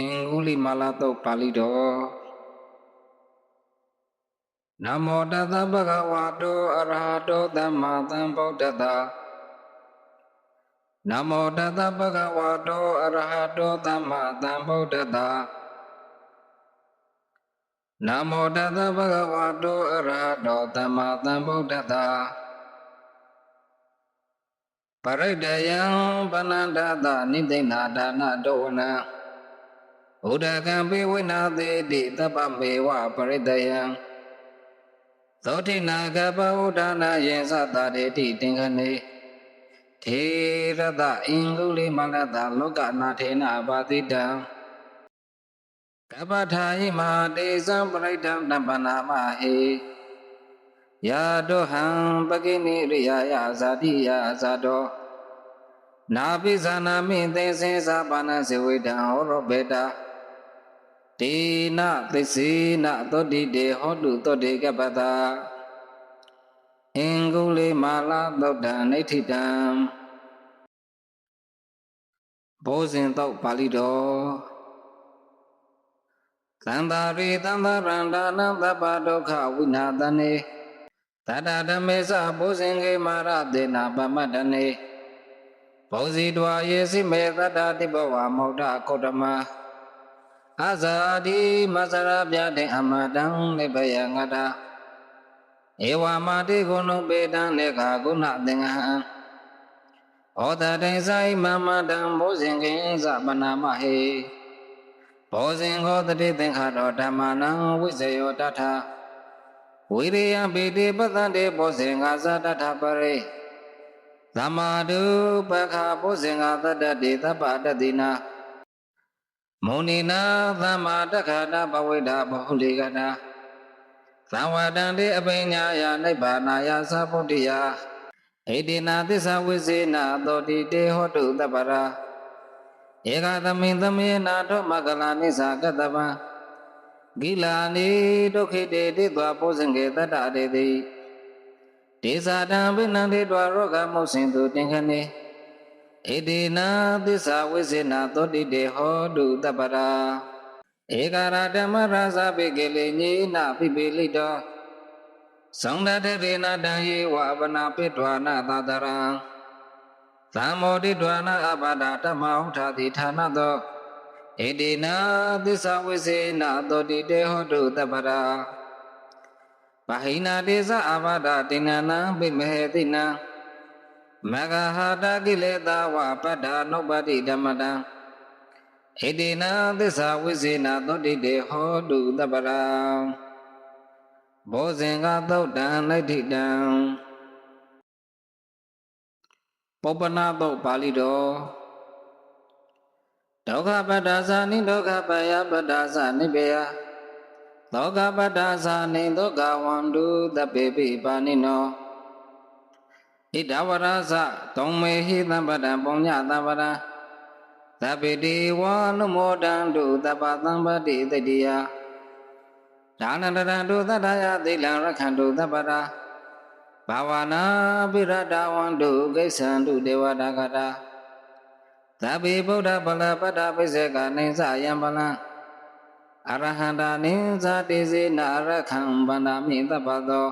အင်္ဂုလိမာလာတုတ်ပါဠိတော်နမောတသဗ္ဗဂဝါတောအရဟတောသမ္မာသမ္ဗုဒ္ဓတ္တနမောတသဗ္ဗဂဝါတောအရဟတောသမ္မာသမ္ဗုဒ္ဓတ္တနမောတသဗ္ဗဂဝါတောအရဟတောသမ္မာသမ္ဗုဒ္ဓတ္တပရိဒယံပဏန္တသနိသိဏဒါနတောဝနံ ဘုဒ္ဓကံပိဝိနာသေတိတပ္ပမေဝပရိဒယံသောတိနာကပဝုဒ္ဒနာယေသတာရေတိတင်္ဂနေထေရတအင်္ဂုလိမလတလောကနာထေနပါတိတံကပ္ပထာယိမဟာတေသံပရိဒံတပ္ပနာမဟေယာတောဟံပကိနိရိယာယဇာတိယဇာတောနာပိဇာနာမိသေစေသပါဏစေဝိတံဟောရောဘေတာ တေနသစ္စေနသောတိတေဟောတုသောတေကပတအင်္ဂုလိမာလာသုတ်တံနိဋ္ဌိတံဘောဇင်တော့ပါဠိတော်သန္တာရိသန္တာရန္တာနသဗ္ဗဒုက္ခဝိနာတနေတတဓမေသဘောဇင်ကေမာရတေနာပမတနေဘောဇီတွာယေစိမေတတ္တတိဘဝမောဒ္ဒကုတ္တမ အဇာတိမသရပြတဲ့အမတံနိဗ္ဗယငတာဧဝမာတိကုဏုပေတံနေခာကုဏသင်္ဃဟံဩတတိဇိမမတံဘောဇင်ကိဉ္စပနာမဟေဘောဇင်ခောတတိသင်္ခါတော်ဓမ္မနံဝိဇယောတထဝိရိယပိတိပတ္တတေဘောဇင်ငါဇတထပရိသမ္မာတုပခါဘောဇင်ငါတတ္တတိသဗ္ဗတတိနာ မုဏိနာသမ္မာတက္ခဏဘဝိဒဘဟုလိကနာသံဝတံတိအပိညာယနိဗ္ဗာနာယသဗုဒ္ဓိယဣတိနာသစ္စာဝိစေနာသောတိတေဟောတုတပ္ပရာဧကသမိန်သမေနာထောမကလာနိသကတပံဂိလာနိဒုက္ခိတေတိသွာပုဇင်ကေတတ္တတေတိဒေဇာတံဘိနန္တေတွာရောဂမုတ်စင်သူတင်ခနေ ဣတိနာသစ္စာဝိစေနာသောတိတေဟောတုတပ္ပရာဧကရာဓမ္မရာဇပိကေလေညိနာပိပိလိတောသံဃတရေနာတံယေဝဗနာပိတွာနာသတရံသံမောတိတွာနာအပါဒဓမ္မဥထာတိဌာနသောဣတိနာသစ္စာဝိစေနာသောတိတေဟောတုတပ္ပရာဗဟိနာတေဇအဘာဒတိဏနံပိမဟေတိနံ မဂဟာတကိလေသာဝပတ္တာနုပတိဓမ္မတံဣတိနာသစ္စာဝိစေနာသောတိတေဟောတုတပ္ပရာဘောဇင်ကသုတ်တံလိုက်ထိတံပုပ္ပနာသုတ်ပါဠိတော်ဒုက္ခပတ္တာဇာနိဒုက္ခပယပတ္တာဇာနိဘေယသောကပတ္တာဇာနိဒုက္ခဝန္တုတပေပိပါဏိနော ဣဒဝရဇသုံမေဟိသံပတံပုံညသံပတံသဗ္ဗတိဝါနုမောတံတုသဗ္ဗသံပတိတတိယဒါနတရံတုသတ္တယသီလံရခန္တုသဗ္ဗရာဘာဝနာပိရတဝန္တုကိစ္ဆန္တုဒေဝတာကတာသဗ္ဗေဗုဒ္ဓဗလပတ္တပိစေကနိသယံပလံအရဟန္တာနိသတိစေနာရခံဗန္ဒာမိသဗ္ဗသော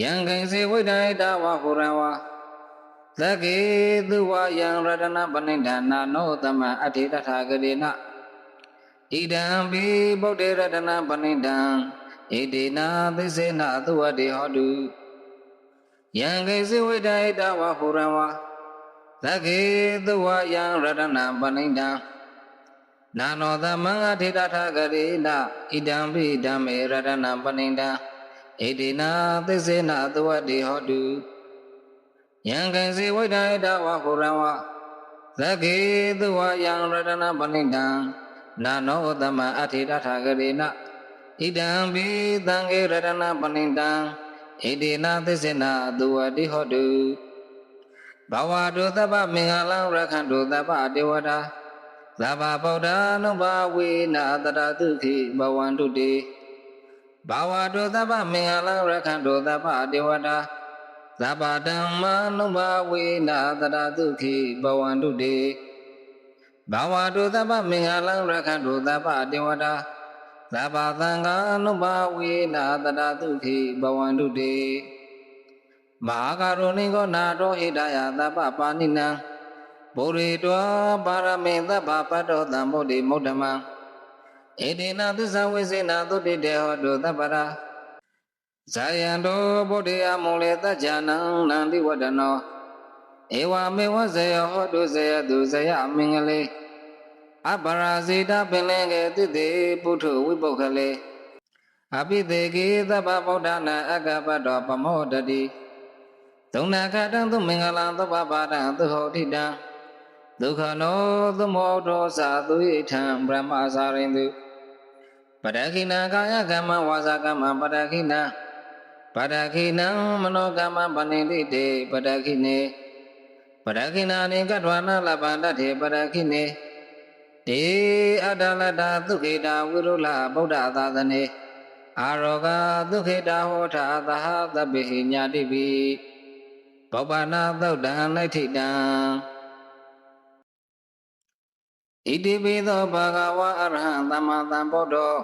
ယံခိစေဝိဒိတဝဟုရဝသကေသူဝယံရတနာပဏိဒာနာနောသမအဋ္ဌိတထာဂရေနဣဒံပိဗုဒ္ဓရတနာပဏိတံဣတိနာသစ္စေနာသုဝတိဟောတုယံကိစေဝိဒိတဝဟုရဝသကေသူဝယံရတနာပဏိတံနာနောသမံအဋ္ဌိတထာဂရေနဣဒံပိဓမ္မေရတနာပဏိတံ ဣတိနာသစ္စေနာသဝတိဟောတုယံကံစေဝိဒာယတဝဟုရဝသကေသူဝယံရတနာပဏိတံနာနောသမအဋ္ဌိတထာဂရေနဣဒံဘိသံဃေရတနာပဏိတံဣတိနာသစ္စေနာသူဝတိဟောတုဘဝတုသဗ္ဗမင်္ဂလံရခန္တုသဗ္ဗတေဝတာသဗ္ဗဗုဒ္ဓ ानु ဘာဝေနာတရတုခိဘဝန္တုတေ ဘာဝတုသဗ္ဗမင်္ဂလံရခန္တုသဗ္ဗတေဝတာသဗ္ဗဓမ္မာနုဘဝေနာတရတုခိဘဝန္တုတေဘာဝတုသဗ္ဗမင်္ဂလံရခတုသဗ္ဗတေဝတာသဗ္ဗသံဃာအနုဘာဝေနာတရတုခိဘဝန္တုတေမဟာကရုဏိကောနာတောဟိတယသဗ္ဗပါဏိနံဘုရိတောပါရမေသဗ္ဗပတ္တောသံဗုဒ္ဓေမုဒ္ဓမံ ဧတေနသစ္စာဝိစေနာသုတိတေဟောတုသဗ္ဗရာဇာယံတောဗုဒ္ဓေအမုံလေတကြနံနန္တိဝတ္တနောဧဝမေဝဇေယဟောတုဇေယတုဇေယမင်္ဂလေအပရာဇိတပင်လင်ကေတိတေပုထုဝိပုခလေအပိသေကေသဗ္ဗဗုဒ္ဓနာအကပတ္တောပမောတတိသုံးနာခတံသုမင်္ဂလံသဗ္ဗပါဒံသုဟောတိတံဒုက္ခနောသမောတောသာသူဣထံဗြဟ္မစာရိန္တု ပတခိနာကာယကမ္မဝါစာကမ္မပတခိနာပတခိနံမနောကမ္မပဏိတိတေပတခိနေပတခိနာနိကတ္ထဝနာလပန္တတေပတခိနေတေအတ္တလတ္တသုခိတာဝိရုလဗုဒ္ဓသာသနေအာရောဂသုခိတာဟောထာသဟသဗ္ဗေညာတိပိဘောပနာသုတ်တံလိုက်ထိတံ ဣတိပိသောဘာဂဝါအရဟံသမ္မာသမ္ဗုဒ္ဓော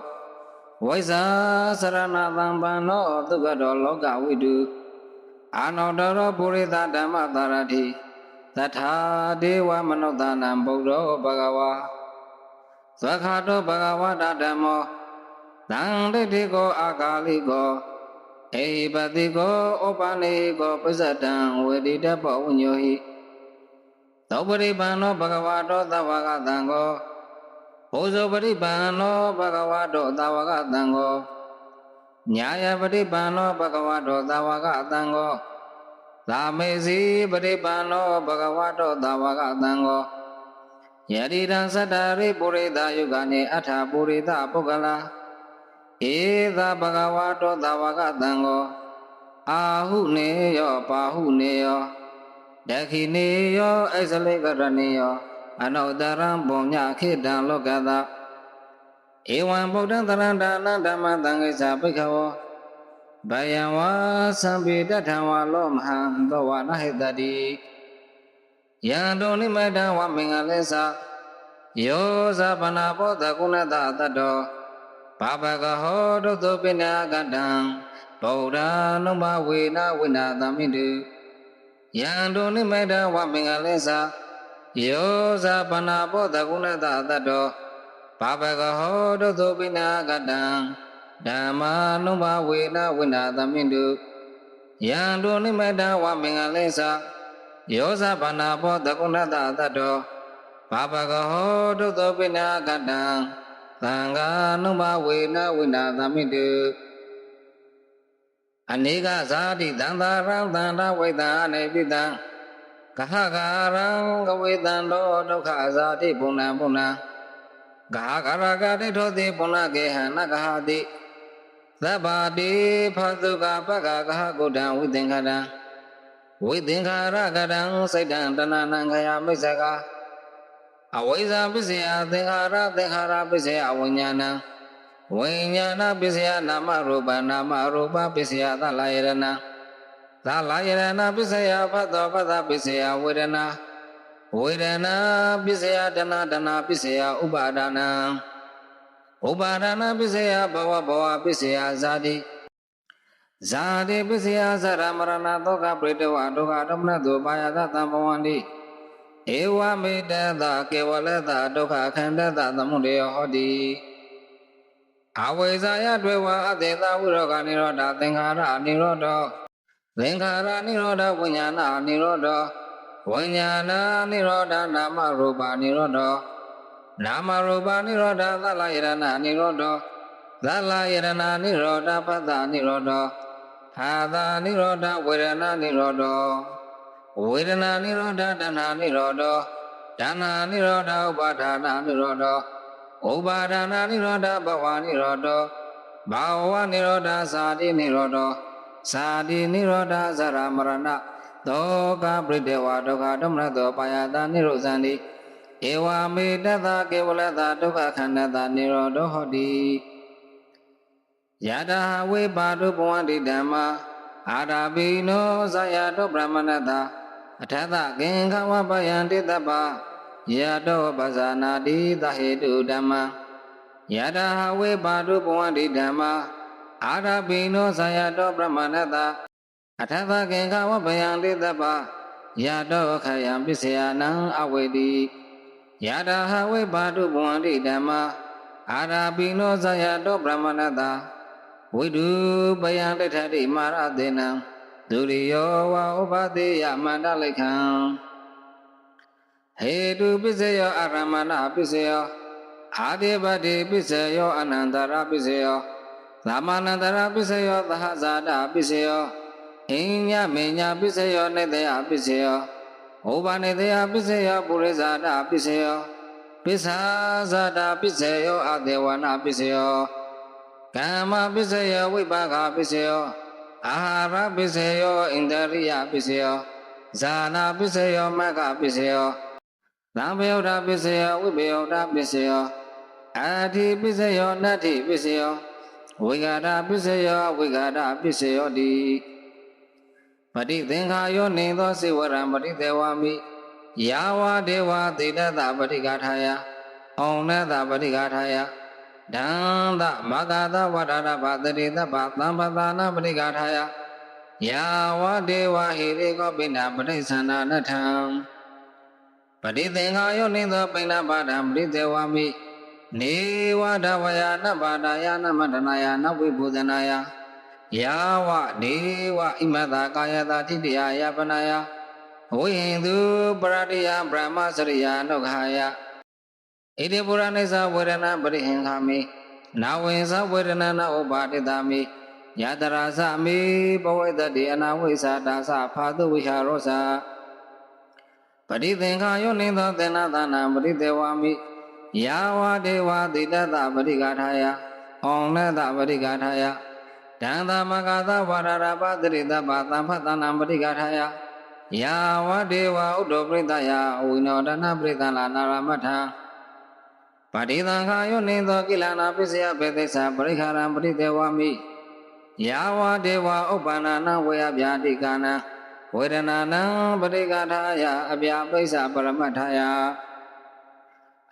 ဝိဇ္ဇာစရဏသံပန္နောသုခတောလောကဝိတုအာနောတရောပုရိသဓမ္မသာရတိသထာဒေဝမနုဿာနံဗုဒ္ဓောဘဂဝါသခါတောဘဂဝတာဓမ္မောသံဒိဋ္ဌိကောအာကာလိကောအေပတိကောဩပနေကောပစ္စတံဝေတိတပောဝညောဟိ သောပရိပန္နောဘဂဝါတောသဗ္ဗကသံဃောဘုဇောပရိပန္နောဘဂဝါတောသဗ္ဗကသံဃောညာယပရိပန္နောဘဂဝါတောသဗ္ဗကသံဃောသာမေစီပရိပန္နောဘဂဝါတောသဗ္ဗကသံဃောယတိတံသတ္တရိပုရိသယုကနေအထာပုရိသပုဂ္ဂလာဧသာဘဂဝါတောသဗ္ဗကသံဃောအာဟုနေယောပါဟုနေယော ဒခိနေယောအိစလိကရဏေယောအနုတရံပုံညခိတံလောကတာဧဝံဗုဒ္ဓံတရံဒါနဓမ္မသံဃိစာပိခဝောဘယံဝါသံပိတထံဝါလောမဟံသောဝနဟိတတိယံတောနိမတံဝမင်္ဂလေသာယောဇာပနာဘောဓကုဏတတတ္တောဘာဘဂဟောတုသောပိနာကတံဗုဒ္ဓနုမဝေနဝိနာသမိတု ယံတောနိမတံဝမင်္ဂလေသာယောဇာပနာဘောဓကုဏတတတ္တောဘာဘဂဟောတုသောပိနာကတံဓမ္မာနုဘဝေနဝိနာသမိတုယံတောနိမတံဝမင်္ဂလေသာယောဇဘာနာဘောတကုဏတတတ္တောဘာဘဂဟောတုသောပိနာကတံသံဃာနုဘဝေနဝိနာသမိတု အနေကဇာတိသံသာရံသန္တာဝိတံအနေပိတံကဟဂာရံကဝေတံတောဒုက္ခဇာတိပုဏ္ဏပုဏ္ဏဂါဂရဂတိထောတိပုဏ္ဏကေဟနဂဟတိသဗ္ဗတိဖသုကပက္ခဂဟကုတံဝိသင်္ခတံဝိသင်္ခာရကတံစိတ်တံတဏနံခယမိစ္ဆကအဝိဇ္ဇာပစ္စယသင်္ခါရသင်္ခါရပစ္စယဝိညာဏံ ဝိညာဏပစ္စယနာမရူပနာမရူပပစ္စယသလာယရဏသလာယရဏပစ္စယဖတ်တော်ဖတ်တာပစ္စယဝေဒနာဝေဒနာပစ္စယတဏတဏပစ္စယဥပါဒနာဥပါဒနာပစ္စယဘဝဘဝပစ္စယဇာတိဇာတိပစ္စယဇရမရဏသောကပရိတဝဒုက္ခဒုမနတုပါယသတံဘဝန္တိဧဝမေတ္တသကေဝလတဒုက္ခခန္ဓတသမုဒယဟောတိ အဝိဇာယတွေဝအတေသဝိရောဂနိရောဓသင်္ခါရနိရောဓသင်္ခါရနိရောဓဝိညာဏနိရောဓဝိညာဏနိရောဓနာမရူပနိရောဓနာမရူပနိရောဓသလယရဏနိရောဓသလယရဏနိရောဓပတ္တနိရောဓဟာသာနိရောဓဝေဒနာနိရောဓဝေဒနာနိရောဓတဏှာနိရောဓတဏှာနိရောဓဥပါဒနာနိရောဓ ဥပါဒနာနိရောဓဘဝနိရောဓဘာဝနိရောဓသာတိနိရောဓသာတိနိရောဓဇရမရဏသောကပရိဒေဝဒုက္ခဒုမနတောပါယတာနိရောဇန္တိဧဝမေတ္တကေဝလတဒုက္ခခန္ဓတနိရောဓဟောတိယတဝေပါတုဘဝန္တိဓမ္မာအာရဘိနောဇာယတောဗြဟ္မဏတအထသကင်္ခဝပယံတိတ္တပ ယတောပဇာနာတိသဟေတုဓမ္မယတဟဝေပါတုဘဝန္တိဓမ္မအာရပိနောဇာယတောပရမဏတအထသကေခဝဗယံတိတပ္ပယတောခယံပစ္စယနံအဝေတိယတဟဝေပါတုဘဝန္တိဓမ္မအာရပိနောဇာယတောပရမဏတဝိတုပယံတိထတိမာရသေနံဒုရိယောဝဥပတိယမန္တလိခံ ဟေတုပစ္စယောအရမဏပစ္စယောအာတိပတိပစ္စယောအနန္တရပစ္စယောသမန္တရပစ္စယောသဟဇာတပစ္စယောအင်းညမေညာပစ္စယောနေတယပစ္စယောဩဘာနေတယပစ္စယောပုရိဇာတပစ္စယောပစ္ဆာဇာတပစ္စယောအတေဝနာပစ္စယောကမ္မပစ္စယောဝိပါကပစ္စယောအာဟာရပစ္စယောဣန္ဒရိယပစ္စယောဇာနာပစ္စယောမကပစ္စယော သံဘယောဓပစ္စယောဝိဘယောဓပစ္စယောအာတိပစ္စယောနတ္ထိပစ္စယောဝိဂါဒပစ္စယောဝိဂါဒပစ္စယောတိပฏิသင်္ခါယောနေသောစေဝရံပฏิသေဝမိယာဝဒေဝသေတတပฏิဃာထာယအောင်နတပฏิဃာထာယဒံသမဂသဝရရဘသတိတပသံပသနာပฏิဃာထာယယာဝဒေဝဟိရေကောပိဏပဋိသန္ဒနထံ ပฏิသင်္ခါယောနေသောပိဏပါဒံပฏิသေဝမိနေဝဒဝယနပါဒာယနမတနာယနဝိပုဒနာယယာဝနေဝဣမတကာယတာတိတယယပနာယဝိဟိန္တုပရတိယဗြဟ္မစရိယနုခာယဣတိပုရဏိသဝေရဏပရိဟင်္ခာမိနာဝိသဝေရဏနာဥပါတိတာမိယတရာသမိဘဝေတတိအနာဝိသတာသဖာတုဝိဟာရောသ ပရိသင်္ခာယောနိသောသေနသနာပရိသေဝမိယာဝဒေဝတိတတပရိကာထာယအောင်နတပရိကာထာယဒံသမဂသဝရရပတရိတပသံဖတနာပရိကာထာယယာဝဒေဝဥဒ္ဓပရိတယဝိနောဒနာပရိသလာနာရမထံပတိသံခာယောနေသောကိလနာပစ္စယဘေသိစ္ဆာပရိခာရံပရိသေဝမိယာဝဒေဝဥပ္ပန္နနာဝေယဗျာတိကာနံ ဝေဒနာနံပရိကာထာယအပြပိစ္ဆပရမတ္ထာယ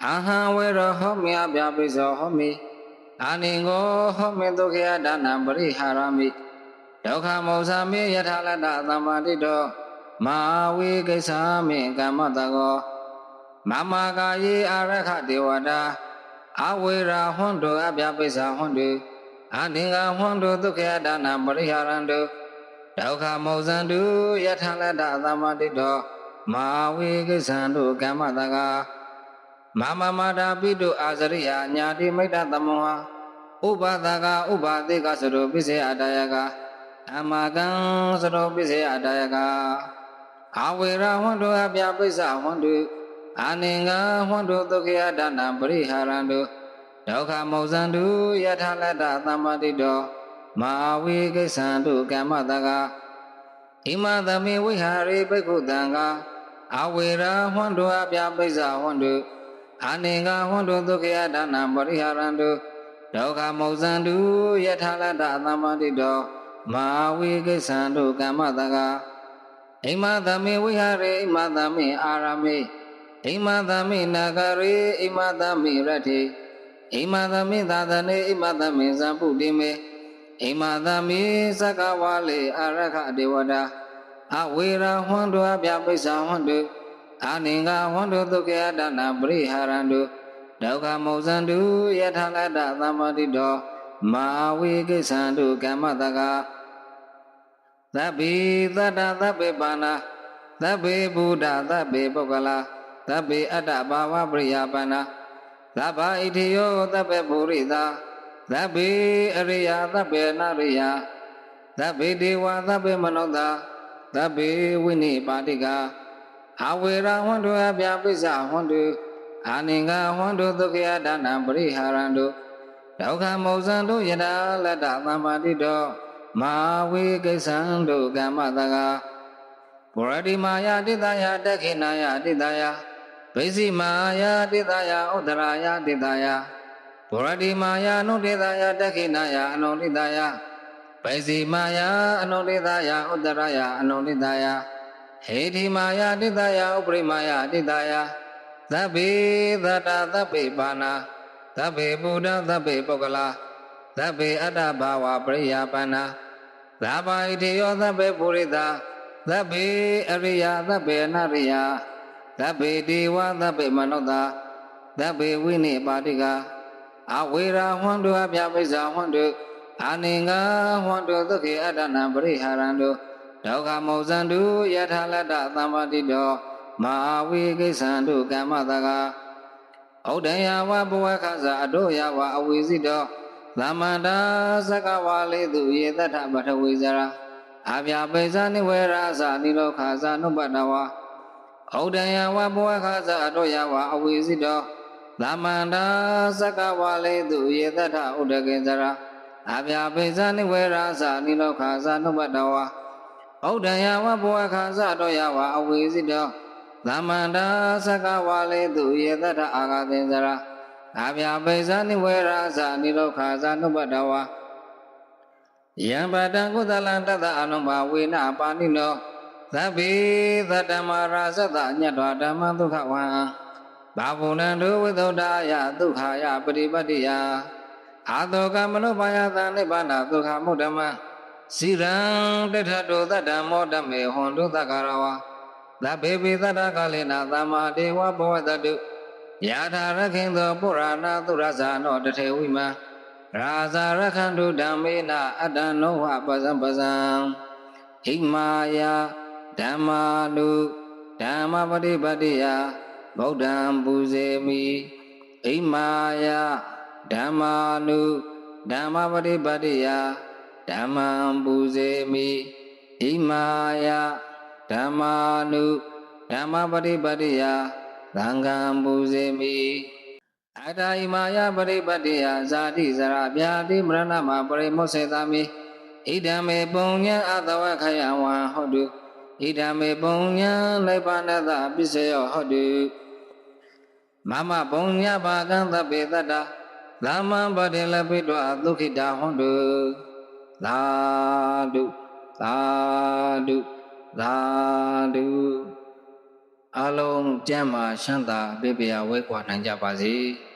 အာဟံဝေရဟောမိအပြပိစ္ဆောဟောမိအာနိငောဟောမိဒုက္ခယဒါနံပရိဟာရမိဒုက္ခမောဇာမိယထာလတ္တသမ္မာတိတောမာဝေကိစ္ဆာမိကမ္မတကောမမကာယေအာရခဒေဝတာအဝေရာဟွန်တုအပြပိစ္ဆာဟွန်တုအာနိငါဟွန်တုဒုက္ခယဒါနံပရိဟာရံတု ဒုက္ခမောဇံတုယထာလတ္တသမ္မာတိတောမာဝေကိစ္ဆံတုကမ္မတကောမမမာတာပိတုအာဇရိယညာတိမိတ်တသမောဟာဥပဒကဥပသေကစရုပိစေအတယကအမကံစရုပိစေအတယကအဝေရဟွန်တုအပြပိစ္ဆဟွန်တုအာနိငါဟွန်တုဒုက္ခယဒါနပရိဟာရံတုဒုက္ခမောဇံတုယထာလတ္တသမ္ပတိတော မာဝေကိစ္ဆံတုကမ္မတကဣမသမေဝိဟာရေဘိက္ခုတံကအဝေရဟွန်တုအပြပိစ္ဆဟွန်တုအာနိငါဟွန်တုဒုက္ခယဒါနပရိဟာရံတုဒုက္ခမောဇံတုယထာလတ္တသမ္ပတိတောမာဝေကိစ္ဆံတုကမ္မတကအိမသမေဝိဟာရေအိမသမေအာရမေအိမသမေနာဂရေအိမသမေရထေအိမသမေသာသနေအိမသမေဇံပုတိမေ အိမသမေသက္ကဝါလေအာရခဒေဝတာအဝေရဟွန်တုအပြပိစ္ဆာဟွန်တုအာနိငါဟွန်တုဒုက္ခယဒါနပရိဟာရံတုဒုက္ခမောဇံတုယထာလတ္တသမ္မာတိတောမာဝေကိသံတုကမ္မတကသဗ္ဗေသတ္တသဗ္ဗေပါဏာသဗ္ဗေဘုဒ္ဓသဗ္ဗေပုဂ္ဂလာသဗ္ဗေအတ္တဘာဝပရိယပါဏာသဗ္ဗဣတိယောသဗ္ဗေပုရိသ သဗ္ဗေအရိယသဗ္ဗေနရိယသဗ္ဗေဒေဝသဗ္ဗေမနောသာသဗ္ဗေဝိနိပါတိကအဝေရဟွန်တုအပြပိစ္ဆဟွန်တုအာနိငါဟွန်တုဒုက္ခယဒါနပရိဟာရံတုဒုက္ခမောဇံတုယတာလတ္တသမ္မာတိတောမာဝေကိစ္ဆံတုကမ္မတကဘောရတိမာယတိတယတခိနာယတိတယဘိစီမာယတိတယဥဒရာယတိတယ ဘောရတိမာယအနုတိတယတခိနာယအနုတိတယဘိစီမာယအနုတိတယဥဒရာယအနုတိတယဟေတိမာယတိတယဥပရိမာယတိတယသသဗ္ဗေသတ္တသဗ္ဗေပါဏာသဗ္ဗေဗုဒ္ဓသဗ္ဗေပုဂ္ဂလာသဗ္ဗေအတ္တဘာဝပရိယာပန္နာသဗ္ဗဣတိယောသဗ္ဗေပုရိသသဗ္ဗေအရိယသဗ္ဗေအနရိယသဗ္ဗေဒေဝသဗ္ဗေမနောတာသဗ္ဗေဝိနိပါတိက အဝေရာဟွန်တုအပြပိစ္ဆာဟွန်တုအာနိငါဟွန်တုသခေအတ္တနာပရိဟာရန္တုဒုက္ခမောဇန္တုယထာလတ္တသမ္ပတိတောမဟာဝိကိစ္ဆန္တုကမ္မတကာဩဒယဝဘဝခဇာအတောယဝအဝိဇိတောသမန္တာသကဝါလေသူယေတထပထဝေဇရာအပြပိဇာနိဝေရာဇာနိလောခာဇာနုပတဝါဩဒယဝဘဝခဇာအတောယဝအဝိဇိတော သမန္တာသကဝါလေသူယေတထဥဒကေဇရာအပြပိဇာနိဝေရာဇာနိလောခာဇာနုပတဝါဩဒယဝဘဝခဇာအတောယဝအဝိဇိတောသမန္တာသကဝါလေသူယေတထအာဂသင်္ဇရာအာဗျာပိဇာနိဝေရာဇာနိလောခာဇာနုပတဝါယံပတံကုသလံတတအနုဘာဝေနပါဏိနောသဗ္ဗေသတ္တမရာဇတညတ္တဓမ္မဒုက္ခဝံ ဘာဝုဏံဒုဝိသုဒ္ဓာယဒုက္ခယပရိပတ္တိယအာတောကမနုပါယသနိဗ္ဗာန်ဒုက္ခမုဒ္ဓမံစီရံတထတောတတ္တမောဓမေဟွန်တုသက္ကရဝါသဗ္ဗေပိသတ္တကလေနာသမ္မာဒေဝဘဝတတုယာထာရခင်သောပုရဏသုရဇာနောတထေဝိမံရာဇာရခန္တုဓမ္မေနအတ္တနောဟပဇံပဇံဣမာယဓမ္မာနုဓမ္မပฏิပတ္တိယ ဗုဒ္ဓံပူဇေမိဣမာယဓမ္မာနုဓမ္မပฏิပတ္တိယဓမ္မံပူဇေမိဣမာယဓမ္မာနုဓမ္မပฏิပတ္တိယသံဃံပူဇေမိအတ္တဣမာယပရိပတ္တိယဇာတိဇရာဗျာတိမရဏမပရိမောစေတမိဣဒံမေပုံညံအတဝခယဝံဟောတု ဣဒံမေပုံညံနိဗ္ဗာနတပစ္စယောဟောတုမမပုံညဘာကံသဗ္ဗေတတ္တသမ္မံပတိလပိတောဒုက္ခိတာဟောတုသာဓုသာဓုသာဓုအလုံးကျမ်းမာချမ်းသာပြပြဝဲကွာနိုင်ကြပါစေ။